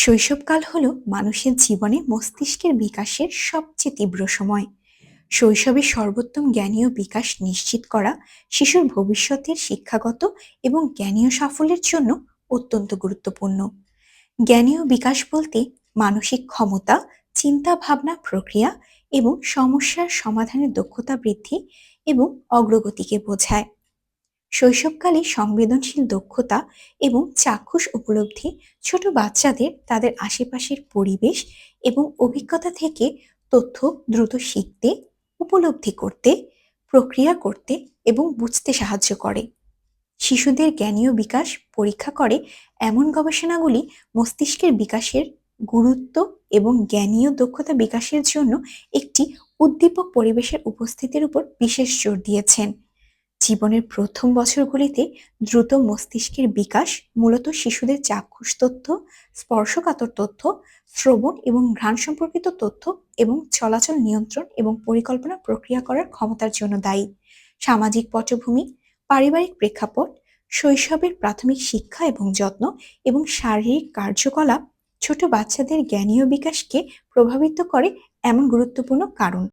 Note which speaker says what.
Speaker 1: শৈশবকাল হল মানুষের জীবনে মস্তিষ্কের বিকাশের সবচেয়ে তীব্র সময়। শৈশবে সর্বোত্তম জ্ঞানীয় বিকাশ নিশ্চিত করা শিশুর ভবিষ্যতের শিক্ষাগত এবং জ্ঞানীয় সাফল্যের জন্য অত্যন্ত গুরুত্বপূর্ণ। জ্ঞানীয় বিকাশ বলতে মানসিক ক্ষমতা চিন্তা ভাবনা প্রক্রিয়া এবং সমস্যার সমাধানের দক্ষতা বৃদ্ধি এবং অগ্রগতিকে বোঝায়। শৈশবকালে সংবেদনশীল দক্ষতা এবং চাক্ষুষ উপলব্ধি ছোট বাচ্চাদের তাদের আশেপাশের পরিবেশ এবং অভিজ্ঞতা থেকে তথ্য দ্রুত শিখতে, উপলব্ধি করতে, প্রক্রিয়া করতে এবং বুঝতে সাহায্য করে। শিশুদের জ্ঞানীয় বিকাশ পরীক্ষা করে এমন গবেষণাগুলি মস্তিষ্কের বিকাশের গুরুত্ব এবং জ্ঞানীয় দক্ষতা বিকাশের জন্য একটি উদ্দীপক পরিবেশের উপস্থিতির উপর বিশেষ জোর দিয়েছেন। জীবনের প্রথম বছরগুলিতে দ্রুত মস্তিষ্কের বিকাশ, মূলত শিশুদের চাক্ষুষ তথ্য, স্পর্শকাতর তথ্য, শ্রবণ এবং ঘ্রাণ সম্পর্কিত তথ্য এবং চলাচল নিয়ন্ত্রণ এবং পরিকল্পনা প্রক্রিয়া করার ক্ষমতার জন্য দায়ী। সামাজিক পটভূমি, পারিবারিক প্রেক্ষাপট, শৈশবের প্রাথমিক শিক্ষা এবং যত্ন এবং শারীরিক কার্যকলাপ ছোট বাচ্চাদের জ্ঞানীয় বিকাশকে প্রভাবিত করে এমন গুরুত্বপূর্ণ কারণ।